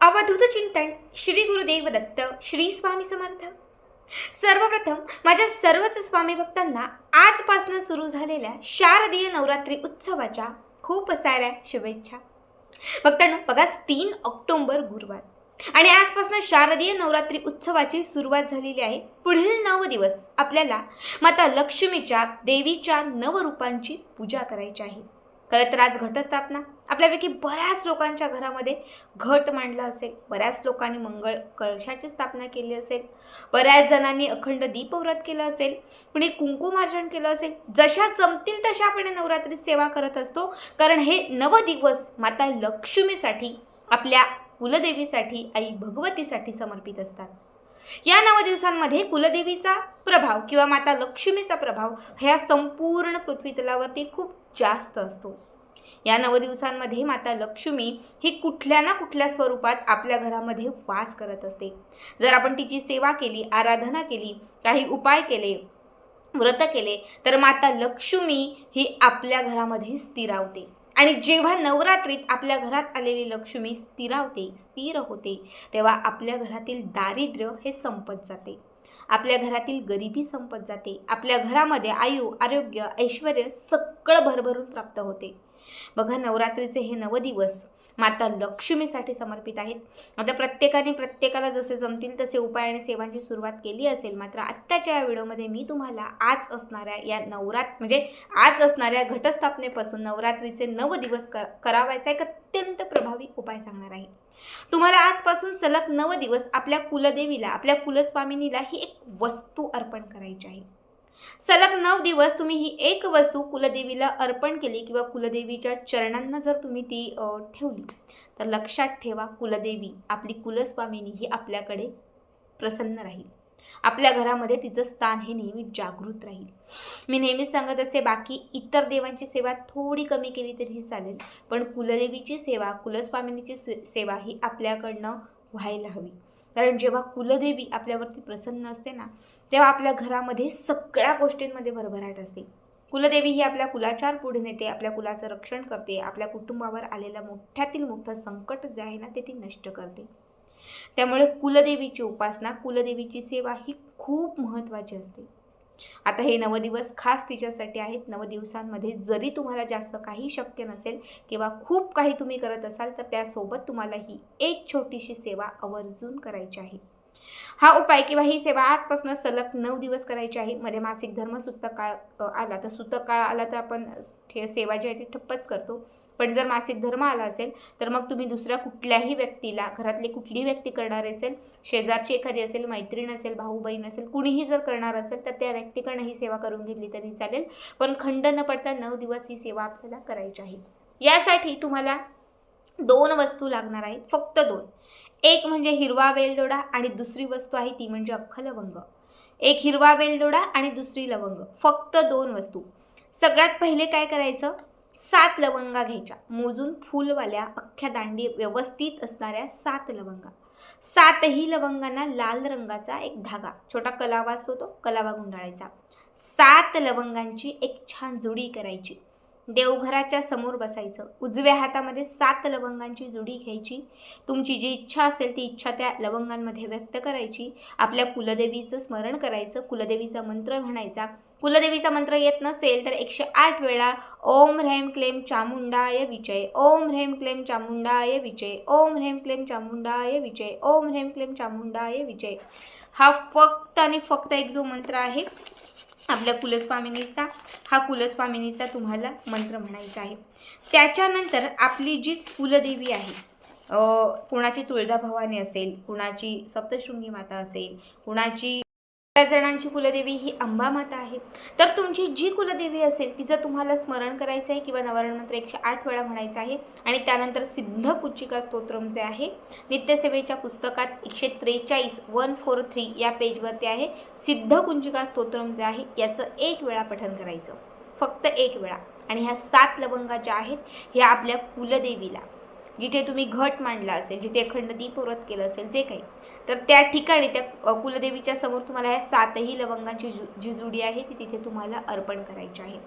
अवधूत चिंतन श्री गुरुदेव दत्त श्री स्वामी समर्थ. सर्वप्रथम माझ्या सर्वच स्वामी भक्तांना आजपासून सुरू झालेल्या शारदीय नवरात्री उत्सवाच्या खूप साऱ्या शुभेच्छा. भक्तांनो बघाच तीन ऑक्टोंबर गुरुवार. आणि आजपासून शारदीय नवरात्री उत्सवाची सुरुवात झालेली आहे. पुढील नऊ दिवस आपल्याला माता लक्ष्मीच्या देवीच्या नवरूपांची पूजा करायची आहे. खरं तर आज घटस्थापना. आपल्यापैकी बऱ्याच लोकांच्या घरामध्ये घट मांडला असेल बऱ्याच लोकांनी मंगळ कळशाची स्थापना केली असेल बऱ्याच जणांनी अखंड दीपव्रत केलं असेल कुणी कुंकुमार्जन केलं असेल जशा जमतील तशा आपण नवरात्री सेवा करत असतो. कारण हे नव दिवस माता लक्ष्मीसाठी आपल्या कुलदेवीसाठी आई भगवतीसाठी समर्पित असतात. या नव दिवसांमध्ये कुलदेवीचा प्रभाव किंवा माता लक्ष्मीचा प्रभाव ह्या संपूर्ण पृथ्वीतलावरती खूप जास्त असतो. या नव दिवसांमध्ये माता लक्ष्मी ही कुठल्या ना कुठल्या स्वरूपात आपल्या घरामध्ये वास करत असते. जर आपण तिची सेवा केली आराधना केली काही उपाय केले व्रत केले तर माता लक्ष्मी ही आपल्या घरामध्ये स्थिरावते. आणि जेव्हा नवरात्रीत आपल्या घरात आलेली लक्ष्मी स्थिरावते स्थिर होते तेव्हा आपल्या घरातील दारिद्र्य हे संपत जाते. आपल्या घरातील गरिबी संपत जाते. आपल्या घरामध्ये आयु आरोग्य ऐश्वर सगळं भरभरून प्राप्त होते. बघा नवरात्रीचे हे नव दिवस माता लक्ष्मीसाठी समर्पित आहेत. आता प्रत्येकाने प्रत्येकाला जसे जमतील तसे उपाय आणि सेवांची सुरुवात केली असेल मात्र आत्ताच्या या व्हिडिओमध्ये मी तुम्हाला आज असणाऱ्या या नवरात म्हणजे आज असणाऱ्या घटस्थापनेपासून नवरात्रीचे नव दिवस कर करावायचा एक अत्यंत प्रभावी उपाय सांगणार आहे. तुम्हाला आजपासून सलग नव दिवस आपल्या कुलदेवीला आपल्या कुलस्वामिनीला ही एक वस्तू अर्पण करायची आहे. सलग नऊ दिवस तुम्ही ही एक वस्तू कुलदेवीला अर्पण केली किंवा कुलदेवीच्या चरणांना जर तुम्ही ती ठेवली तर लक्षात ठेवा कुलदेवी आपली कुलस्वामिनी ही आपल्याकडे प्रसन्न राहील. आपल्या घरामध्ये तिचं स्थान हे नेहमी जागृत राहील. मी नेहमीच सांगत असते बाकी इतर देवांची सेवा थोडी कमी केली तरीही चालेल पण कुलदेवीची सेवा कुलस्वामिनीची से- सेवा ही आपल्याकडनं व्हायला हवी. कारण जेव्हा कुलदेवी आपल्यावरती प्रसन्न असते ना तेव्हा आपल्या घरामध्ये सगळ्या गोष्टींमध्ये भरभराट असते. कुलदेवी ही आपल्या कुलाचार पुढे नेते आपल्या कुलाचं रक्षण करते आपल्या कुटुंबावर आलेलं मोठ्यातील मोठं संकट जे आहे ना ते ती नष्ट करते. त्यामुळे कुलदेवीची उपासना कुलदेवीची सेवा ही खूप महत्त्वाची असते. आता हे नवदिवस खास तिच्यासाठी आहेत. नवदिवसांमध्ये जरी तुम्हाला जास्त काही शक्य नसेल किंवा खूप काही तुम्ही करत असाल तर त्यासोबत तुम्हाला ही एक छोटीशी सेवा आवर्जून करायची आहे. हा उपाय किंवा ही सेवा आजपासून सलग नऊ दिवस करायची आहे. मध्ये मासिक धर्म सुत्तक काळ आला तर सुतकाळ आला तर आपण सेवा जी आहे ती ठप्पच करतो. पण जर मासिक धर्म आला असेल तर मग तुम्ही दुसऱ्या कुठल्याही व्यक्तीला घरातली कुठलीही व्यक्ती करणार असेल शेजारची एखादी असेल मैत्रीण असेल भाऊ बहीण असेल कुणीही जर करणार असेल तर त्या व्यक्तीकडनं ही सेवा करून घेतली तरी चालेल. पण खंड न पडता नऊ दिवस ही सेवा आपल्याला करायची आहे. यासाठी तुम्हाला दोन वस्तू लागणार आहेत फक्त दोन. एक म्हणजे हिरवा वेलदोडा आणि दुसरी वस्तू आहे ती म्हणजे अख्ख लवंग. एक हिरवा वेलदोडा आणि दुसरी लवंग. फक्त दोन वस्तू. सगळ्यात पहिले काय करायचं? सात लवंगा घ्यायच्या. मोजून फुलवाल्या अख्ख्या दांडी व्यवस्थित असणाऱ्या सात लवंगा. सातही लवंगांना लाल रंगाचा एक धागा. छोटा कलावा असतो तो कलावा गुंडाळायचा. सात लवंगांची एक छान जुडी करायची. देवघराच्या समोर बसायचं. उजव्या हातामध्ये सात लवंगांची जुडी घ्यायची. तुमची जी इच्छा असेल ती इच्छा त्या लवंगांमध्ये व्यक्त करायची. आपल्या कुलदेवीचं स्मरण करायचं. कुलदेवीचा मंत्र म्हणायचा. कुलदेवीचा मंत्र येत नसेल तर एकशे आठ वेळा ओम ह्रेम क्लेम चामुंडाय विजय. ओम ह्रेम क्लेम चामुंडाय विजय. ओम ह्रेम क्लेम चामुंडाय विजय. ओम ह्रेम क्लेम चामुंडाय विजय. हा फक्त आणि फक्त एक जो मंत्र आहे आपल्या कुलस्वामिनीचा हा कुलस्वामिनीचा तुम्हाला मंत्र म्हणायचा आहे. त्याच्यानंतर आपली जी कुलदेवी आहे कुणाची तुळजाभवानी असेल कुणाची सप्तशृंगी माता असेल कुणाची जणांची कुलदेवी ही अंबा माता आहे. तर तुमची जी कुलदेवी असेल तिचं तुम्हाला स्मरण करायचं आहे किंवा नवरण मंत्र एकशे आठ वेळा म्हणायचं आहे. आणि त्यानंतर सिद्ध कुचिका स्तोत्रम जे आहे नित्यसेवेच्या पुस्तकात एकशे त्रेचाळीस वन फोर थ्री या पेजवरती आहे. सिद्ध कुंजिका स्तोत्रम जे आहे याचं एक वेळा पठन करायचं. फक्त एक वेळा. आणि ह्या सात लवंगा ज्या आहेत ह्या आपल्या कुलदेवीला. जिथे तुम्ही घट मांडला असेल जिथे अखंड दीपव्रत केलं असेल जे काही. तर त्या ठिकाणी त्या कुलदेवीच्या समोर तुम्हाला या सातही लवंगांची जु जी जुडी आहे ती तिथे तुम्हाला अर्पण करायची आहे.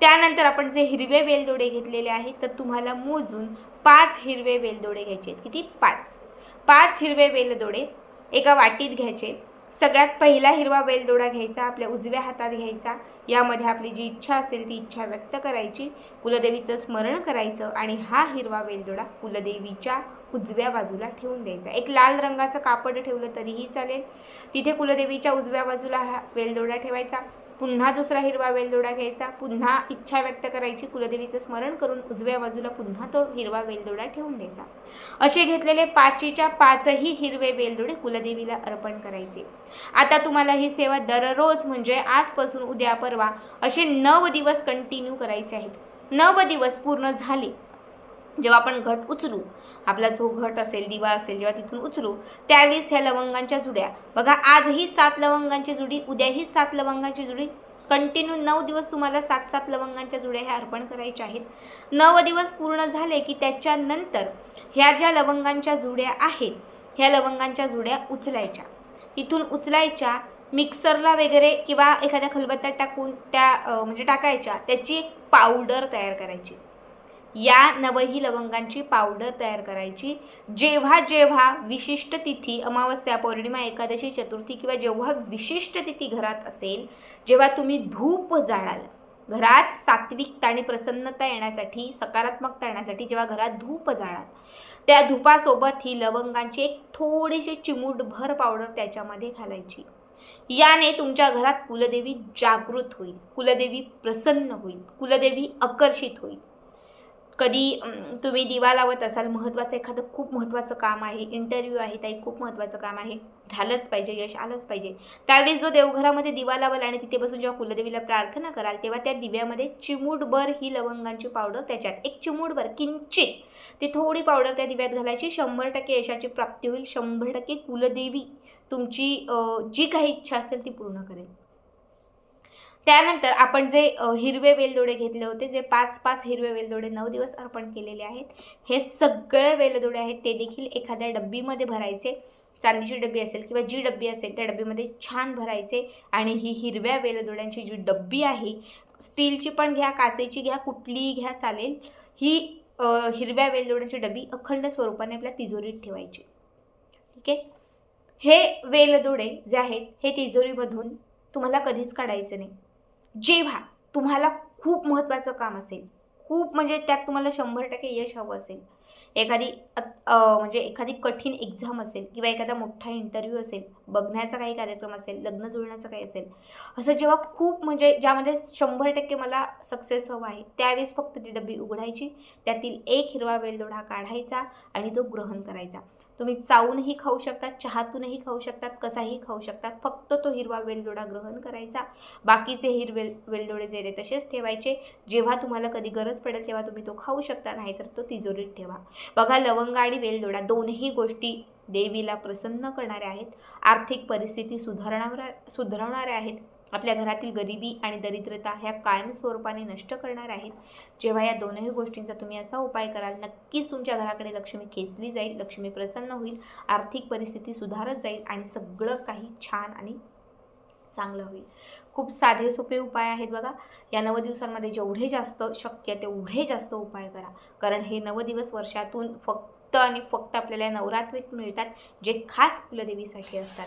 त्यानंतर आपण जे हिरवे वेलदोडे घेतलेले आहेत तर तुम्हाला मोजून पाच हिरवे वेलदोडे घ्यायचे आहेत. किती? पाच. पाच हिरवे वेलदोडे एका वाटीत घ्यायचे. सगळ्यात पहिला हिरवा वेलदोडा घ्यायचा आपल्या उजव्या हातात घ्यायचा. यामध्ये आपली जी इच्छा असेल ती इच्छा व्यक्त करायची. कुलदेवीचं स्मरण करायचं आणि हा हिरवा वेलदोडा कुलदेवीच्या उजव्या बाजूला ठेवून द्यायचा. एक लाल रंगाचं कापड ठेवलं तरीही चालेल. तिथे कुलदेवीच्या उजव्या बाजूला हा वेलदोडा ठेवायचा. पुन्हा दुसरा हिरवा वेलदोडा घ्यायचा. पुन्हा इच्छा व्यक्त करायची. कुलदेवीचं स्मरण करून उजव्या बाजूला पुन्हा तो हिरवा वेलदोडा ठेवून द्यायचा. असे घेतलेले पाचीच्या पाचही हिरवे वेलदोडे कुलदेवीला अर्पण करायचे. आता तुम्हाला ही सेवा दररोज म्हणजे आजपासून उद्या परवा असे नऊ दिवस कंटिन्यू करायचे आहेत. नव दिवस पूर्ण झाले. जेव्हा आपण घट उचलू आपला जो घट असेल दिवा असेल जेव्हा तिथून उचलू त्यावेळेस ह्या लवंगांच्या जुड्या. बघा आजही सात लवंगांची जुडी उद्याही सात लवंगांची जुडी. कंटिन्यू नऊ दिवस तुम्हाला सात सात लवंगांच्या जुड्या ह्या अर्पण करायच्या आहेत. नऊ दिवस पूर्ण झाले की त्याच्यानंतर ह्या ज्या लवंगांच्या जुड्या आहेत ह्या लवंगांच्या जुड्या उचलायच्या. तिथून उचलायच्या मिक्सरला वगैरे किंवा एखाद्या खलबत्त्यात टाकून त्या म्हणजे टाकायच्या त्याची एक पावडर तयार करायची. या नवही लवंगांची पावडर तयार करायची. जेव्हा जेव्हा विशिष्ट तिथी अमावस्या पौर्णिमा एकादशी चतुर्थी किंवा जेव्हा विशिष्ट तिथी घरात असेल जेव्हा तुम्ही धूप जाळाल घरात सात्विकता आणि प्रसन्नता येण्यासाठी सकारात्मकता येण्यासाठी जेव्हा घरात धूप जाळाल त्या धुपासोबत ही लवंगांची एक थोडीशी चिमूटभर पावडर त्याच्यामध्ये घालायची. याने तुमच्या घरात कुलदेवी जागृत होईल कुलदेवी प्रसन्न होईल कुलदेवी आकर्षित होईल. कधी तुम्ही दिवा लावत असाल महत्त्वाचं एखादं खूप महत्त्वाचं काम आहे इंटरव्ह्यू आहे ताई खूप महत्त्वाचं काम आहे झालंच पाहिजे यश आलंच पाहिजे. त्यावेळेस जो देवघरामध्ये दिवा लावाल आणि तिथे बसून जेव्हा कुलदेवीला प्रार्थना कराल तेव्हा त्या दिव्यामध्ये चिमूटभर ही लवंगांची पावडर त्याच्यात एक चिमूटभर किंचित ती थोडी पावडर त्या दिव्यात घालायची शंभर टक्के यशाची प्राप्ती होईल शंभर टक्के कुलदेवी तुमची जी काही इच्छा असेल ती पूर्ण करेल. त्यानंतर आपण जे हिरवे वेलदोडे घेतले होते जे पाच पाच हिरवे वेलदोडे नऊ दिवस अर्पण केलेले आहेत हे सगळे वेलदोडे आहेत ते देखील एखाद्या डब्बीमध्ये भरायचे. चांदीची डब्बी असेल किंवा जी डब्बी असेल त्या डब्बीमध्ये छान भरायचे आणि ही हिरव्या वेलदोड्यांची जी डब्बी आहे स्टीलची पण घ्या काचेची घ्या कुठलीही घ्या चालेल. ही हिरव्या वेलदोड्यांची डब्बी अखंड स्वरूपाने आपल्या तिजोरीत ठेवायची. ठीक आहे? हे वेलदोडे जे आहेत हे तिजोरीमधून तुम्हाला कधीच काढायचे नाही. जेव्हा तुम्हाला खूप महत्त्वाचं काम असेल खूप म्हणजे त्यात तुम्हाला शंभर टक्के यश हवं असेल एखादी म्हणजे एखादी कठीण एक्झाम असेल किंवा एखादा मोठा इंटरव्ह्यू असेल बघण्याचा काही कार्यक्रम असेल लग्न जुळण्याचा काही असेल असं जेव्हा खूप म्हणजे ज्यामध्ये शंभर टक्के मला सक्सेस हवा आहे त्यावेळेस फक्त ती डबी उघडायची त्यातील एक हिरवा वेलदोडा काढायचा आणि तो ग्रहण करायचा. तुम्ही चावूनही खाऊ शकतात चहातूनही खाऊ शकतात कसाही खाऊ शकतात. फक्त तो हिरवा वेलदोडा ग्रहण करायचा. बाकीचे हिरवे वेलदोडे जे आहेत तसेच ठेवायचे. जेव्हा तुम्हाला कधी गरज पडेल तेव्हा तुम्ही तो खाऊ शकता नाहीतर तो तिजोरीत ठेवा. बघा लवंग आणि वेलदोडा दोनही गोष्टी देवीला प्रसन्न करणाऱ्या आहेत. आर्थिक परिस्थिती सुधारणाऱ्या सुधारणाऱ्या आहेत. आपल्या घरातील गरिबी आणि दरिद्रता ह्या कायम स्वरूपाने नष्ट करणार आहेत. जेव्हा या दोनही गोष्टींचा तुम्ही असा उपाय कराल नक्कीच तुमच्या घराकडे लक्ष्मी खेचली जाईल लक्ष्मी प्रसन्न होईल आर्थिक परिस्थिती सुधारत जाईल आणि सगळं काही छान आणि चांगलं होईल. खूप साधे सोपे उपाय आहेत बघा. या नव दिवसांमध्ये जेवढे जास्त शक्य तेवढे जास्त उपाय करा. कारण हे नव दिवस वर्षातून फक्त आणि फक्त आपल्याला नवरात्रीत मिळतात जे खास कुलदेवीसाठी असतात.